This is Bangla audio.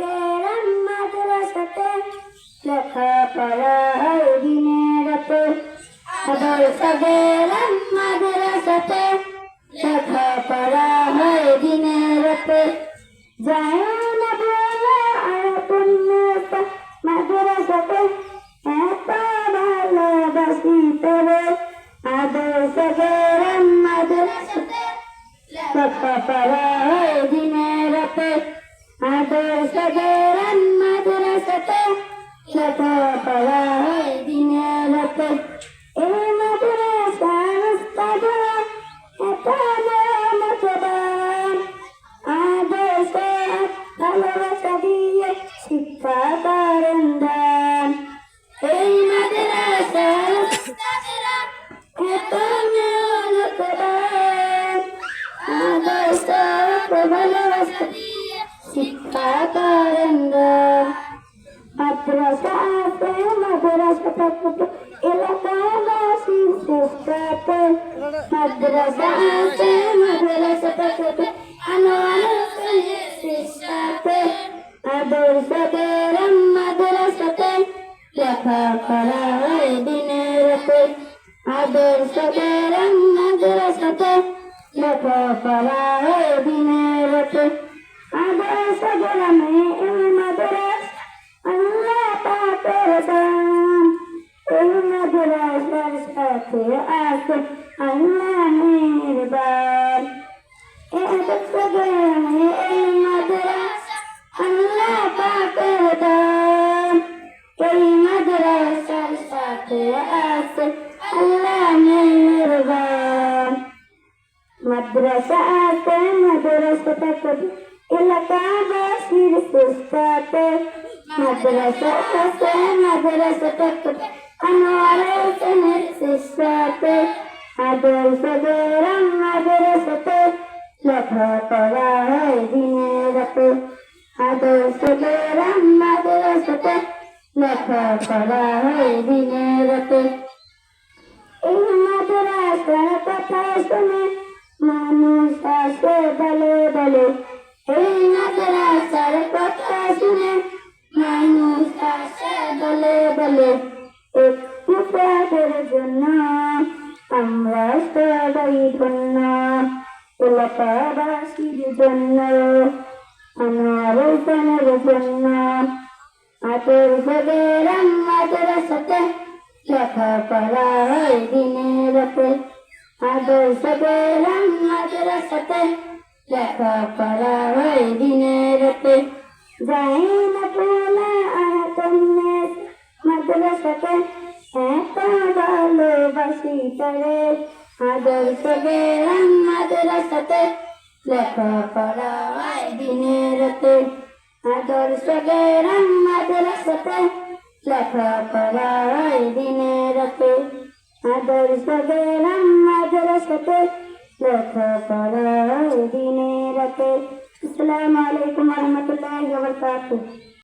গেরাম মাদ্রাসাতে লেখাপড়া হয় দিনে রাতে। গেরাম মাদ্রাসাতে লেখাপড়া হয় দিনে রাতে। যায় না বলে আর পুণ্যতা মাদ্রাসাতে, এত ভালোবাসি আদর্শ গেরাম মাদ্রাসাতে লেখাপড়া হয় দিনে রাতে। আদর্শ গেরাম মাদ্রাসাতে লেখাপড়া হয় দিনে রাতে এই মাদ্রাসার উস্তাদরা এত মতবান আদর্শ ভালোবাসা দিয়ে শিক্ষা করেন দান এই মাদ্রাসার উস্তাদরা এত মতবান আদর্শ ভালোবাসা দিয়ে শিক্ষা করেন দান মাদ্রাসা আছে মাদ্রাসা থাকতে এলাকাবাসীর চেষ্টাতে মাদ্রাসা আছে মাদ্রাসা থাকতে আনোয়ার এই মাদ্রাসা আল্লাহ আছে আল্লাহ নির্বাণ এই মাদ্রাসা আল্লাহ পাকের দান এই মাদ্রাসার সাথে আছে আল্লাহ নির্বাণ মাদ্রাসা আছে মাদ্রাসা থাকবে এলাকাবাসীর চেষ্টাতে মাদ্রাসা আছে মাদ্রাসা থাকবে আনোয়ার হোসেনের চেষ্টাতে আদর্শ গেরাম মাদ্রাসাতে লেখাপড়া হয় দিনে রাতে আদর্শ গেরাম মাদ্রাসাতে লেখাপড়া হয় দিনে রাতে এই মাদ্রাসার কথা শুনে মানুষ আসে বলে এই মাদ্রাসার কথা শুনে মানুষ আসে বলে বলে একটু পদের জন্য আমরা সবাই ধন্য এলাকাবাসীর জন্য আমার জনের জন্য আদর্শ গেরাম মাদ্রাসাতে লেখাপড়া হয় দিনে রাতে আদর্শ গেরাম মাদ্রাসাতে লেখাপড়া হয় দিনে রাতে যাই না পোলা আতন্নে মাদ্রাসাতে এত ভালোবাসি তরে। আদর্শ গেরাম মাদ্রাসাতে, লেখাপড়া হয় দিনে রাতে আদর্শ গেরাম মাদ্রাসাতে, লেখাপড়া হয় দিনে রাতে আদর্শ গেরাম মাদ্রাসাতে লেখাপড়া হয় দিনে রাতে